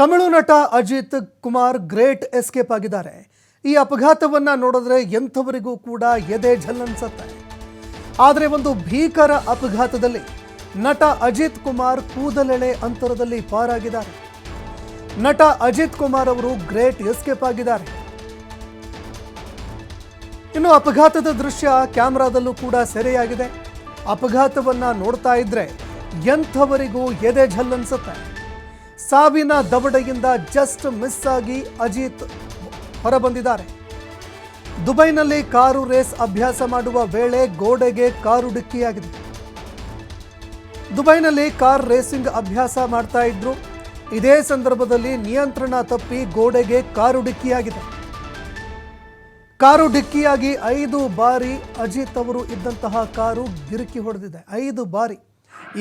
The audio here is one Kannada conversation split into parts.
ತಮಿಳು ನಟ ಅಜಿತ್ ಕುಮಾರ್ ಗ್ರೇಟ್ ಎಸ್ಕೇಪ್ ಆಗಿದ್ದಾರೆ. ಈ ಅಪಘಾತವನ್ನ ನೋಡಿದ್ರೆ ಎಂಥವರಿಗೂ ಕೂಡ ಎದೆ ಝಲ್ಲನ್ಸತ್ತೆ. ಆದರೆ ಒಂದು ಭೀಕರ ಅಪಘಾತದಲ್ಲಿ ನಟ ಅಜಿತ್ ಕುಮಾರ್ ಕೂದಲೆಳೆ ಅಂತರದಲ್ಲಿ ಪಾರಾಗಿದ್ದಾರೆ. ನಟ ಅಜಿತ್ ಕುಮಾರ್ ಅವರು ಗ್ರೇಟ್ ಎಸ್ಕೇಪ್ ಆಗಿದ್ದಾರೆ. ಇನ್ನು ಅಪಘಾತದ ದೃಶ್ಯ ಕ್ಯಾಮ್ರಾದಲ್ಲೂ ಕೂಡ ಸೆರೆಯಾಗಿದೆ. ಅಪಘಾತವನ್ನ ನೋಡ್ತಾ ಇದ್ರೆ ಎಂಥವರಿಗೂ ಎದೆ ಝಲ್ಲನ್ಸುತ್ತೆ. ಸಾವಿನ ದವಡೆಯಿಂದ ಜಸ್ಟ್ ಮಿಸ್ ಆಗಿ ಅಜಿತ್ ಹೊರಬಂದಿದ್ದಾರೆ. ದುಬೈನಲ್ಲಿ ಕಾರು ರೇಸ್ ಅಭ್ಯಾಸ ಮಾಡುವ ವೇಳೆ ಗೋಡೆಗೆ ಕಾರು ಡಿಕ್ಕಿಯಾಗಿದೆ. ದುಬೈನಲ್ಲಿ ಕಾರ್ ರೇಸಿಂಗ್ ಅಭ್ಯಾಸ ಮಾಡ್ತಾ ಇದ್ರು. ಇದೇ ಸಂದರ್ಭದಲ್ಲಿ ನಿಯಂತ್ರಣ ತಪ್ಪಿ ಗೋಡೆಗೆ ಕಾರು ಡಿಕ್ಕಿಯಾಗಿದೆ. ಕಾರು ಡಿಕ್ಕಿಯಾಗಿ ಐದು ಬಾರಿ ಅಜಿತ್ ಅವರು ಇದ್ದಂತಹ ಕಾರು ಗಿರುಕಿ ಹೊಡೆದಿದೆ. ಐದು ಬಾರಿ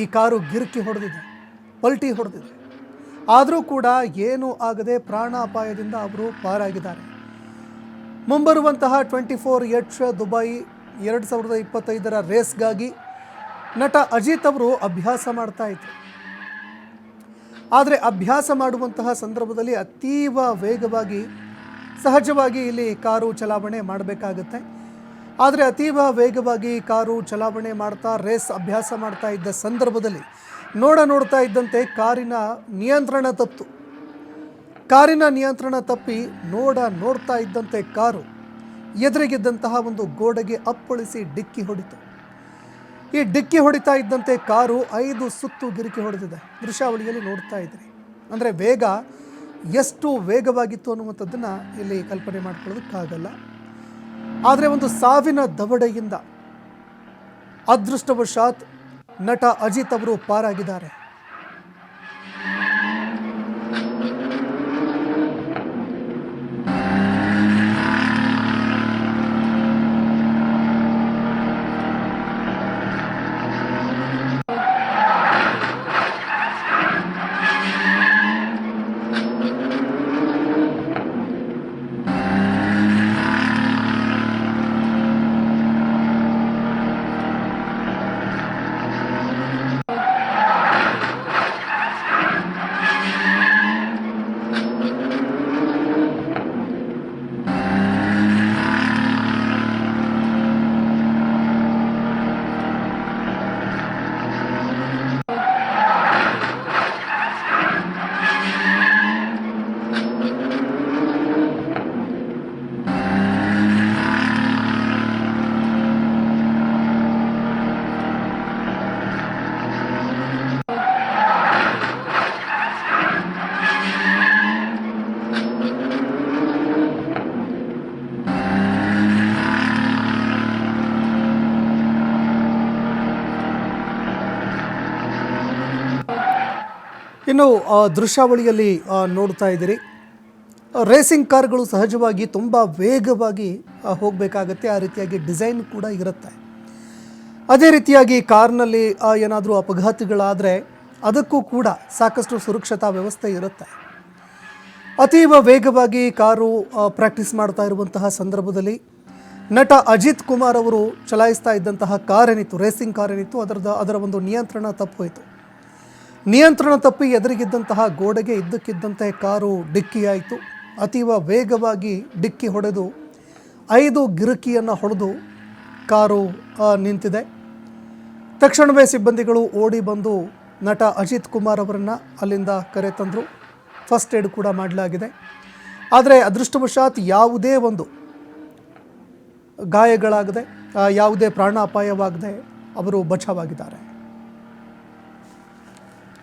ಈ ಕಾರು ಗಿರುಕಿ ಹೊಡೆದಿದೆ. ಪಲ್ಟಿ ಹೊಡೆದಿದೆ. ಆದರೂ ಕೂಡ ಏನೂ ಆಗದೆ ಪ್ರಾಣಾಪಾಯದಿಂದ ಅವರು ಪಾರಾಗಿದ್ದಾರೆ. ಮುಂಬರುವಂತಹ ಟ್ವೆಂಟಿ ಫೋರ್ ಎಚ್ ದುಬೈ ಎರಡು ಸಾವಿರದ ಇಪ್ಪತ್ತೈದರ ರೇಸ್ಗಾಗಿ ನಟ ಅಜಿತ್ ಅವರು ಅಭ್ಯಾಸ ಮಾಡ್ತಾ ಇದ್ರು. ಆದರೆ ಅಭ್ಯಾಸ ಮಾಡುವಂತಹ ಸಂದರ್ಭದಲ್ಲಿ ಅತೀವ ವೇಗವಾಗಿ, ಸಹಜವಾಗಿ ಇಲ್ಲಿ ಕಾರು ಚಲಾವಣೆ ಮಾಡಬೇಕಾಗುತ್ತೆ. ಆದರೆ ಅತೀವ ವೇಗವಾಗಿ ಕಾರು ಚಲಾವಣೆ ಮಾಡ್ತಾ, ರೇಸ್ ಅಭ್ಯಾಸ ಮಾಡ್ತಾ ಇದ್ದ ಸಂದರ್ಭದಲ್ಲಿ ನೋಡ ನೋಡ್ತಾ ಇದ್ದಂತೆ ಕಾರಿನ ನಿಯಂತ್ರಣ ತಪ್ಪಿತು ಕಾರಿನ ನಿಯಂತ್ರಣ ತಪ್ಪಿ ನೋಡ ನೋಡ್ತಾ ಇದ್ದಂತೆ ಕಾರು ಎದುರಿಗಿದ್ದಂತಹ ಒಂದು ಗೋಡೆಗೆ ಅಪ್ಪಳಿಸಿ ಡಿಕ್ಕಿ ಹೊಡಿತು. ಈ ಡಿಕ್ಕಿ ಹೊಡಿತಾ ಇದ್ದಂತೆ ಕಾರು ಐದು ಸುತ್ತು ಗಿರಿಕಿ ಹೊಡೆದಿದೆ. ದೃಶ್ಯಾವಳಿಯಲ್ಲಿ ನೋಡ್ತಾ ಇದ್ರಿ. ಅಂದರೆ ವೇಗ ಎಷ್ಟು ವೇಗವಾಗಿತ್ತು ಅನ್ನುವಂಥದ್ದನ್ನು ಇಲ್ಲಿ ಕಲ್ಪನೆ ಮಾಡ್ಕೊಳ್ಳೋದಕ್ಕಾಗಲ್ಲ. ಆದರೆ ಒಂದು ಸಾವಿನ ದವಡೆಯಿಂದ ಅದೃಷ್ಟವಶಾತ್ ನಟ ಅಜಿತ್ ಅವರು ಪಾರಾಗಿದ್ದಾರೆ. ಇನ್ನು ದೃಶ್ಯಾವಳಿಯಲ್ಲಿ ನೋಡ್ತಾ ಇದ್ದೀರಿ. ರೇಸಿಂಗ್ ಕಾರ್ಗಳು ಸಹಜವಾಗಿ ತುಂಬ ವೇಗವಾಗಿ ಹೋಗಬೇಕಾಗತ್ತೆ. ಆ ರೀತಿಯಾಗಿ ಡಿಸೈನ್ ಕೂಡ ಇರುತ್ತೆ. ಅದೇ ರೀತಿಯಾಗಿ ಕಾರ್ನಲ್ಲಿ ಏನಾದರೂ ಅಪಘಾತಗಳಾದರೆ, ಅದಕ್ಕೂ ಕೂಡ ಸಾಕಷ್ಟು ಸುರಕ್ಷತಾ ವ್ಯವಸ್ಥೆ ಇರುತ್ತೆ. ಅತೀವ ವೇಗವಾಗಿ ಕಾರು ಪ್ರಾಕ್ಟೀಸ್ ಮಾಡ್ತಾ ಇರುವಂತಹ ಸಂದರ್ಭದಲ್ಲಿ ನಟ ಅಜಿತ್ ಕುಮಾರ್ ಅವರು ಚಲಾಯಿಸ್ತಾ ಇದ್ದಂತಹ ಕಾರ್ ಏನಿತ್ತು, ರೇಸಿಂಗ್ ಕಾರ್ ಏನಿತ್ತು, ಅದರದ, ಅದರ ಒಂದು ನಿಯಂತ್ರಣ ತಪ್ಪೋಯಿತು ನಿಯಂತ್ರಣ ತಪ್ಪಿ ಎದುರಿಗಿದ್ದಂತಹ ಗೋಡೆಗೆ ಇದ್ದಕ್ಕಿದ್ದಂತೆ ಕಾರು ಡಿಕ್ಕಿಯಾಯಿತು. ಅತೀವ ವೇಗವಾಗಿ ಡಿಕ್ಕಿ ಹೊಡೆದು ಐದು ಗಿರುಕಿಯನ್ನು ಹೊಡೆದು ಕಾರು ನಿಂತಿದೆ. ತಕ್ಷಣವೇ ಸಿಬ್ಬಂದಿಗಳು ಓಡಿ ಬಂದು ನಟ ಅಜಿತ್ ಕುಮಾರ್ ಅವರನ್ನು ಅಲ್ಲಿಂದ ಕರೆತಂದರು ಫಸ್ಟ್ ಏಡ್ ಕೂಡ ಮಾಡಲಾಗಿದೆ. ಆದರೆ ಅದೃಷ್ಟವಶಾತ್ ಯಾವುದೇ ಒಂದು ಗಾಯಗಳಾಗದೆ ಯಾವುದೇ ಪ್ರಾಣಾಪಾಯವಾಗದೆ ಅವರು ಬಚಾವಾಗಿದ್ದಾರೆ.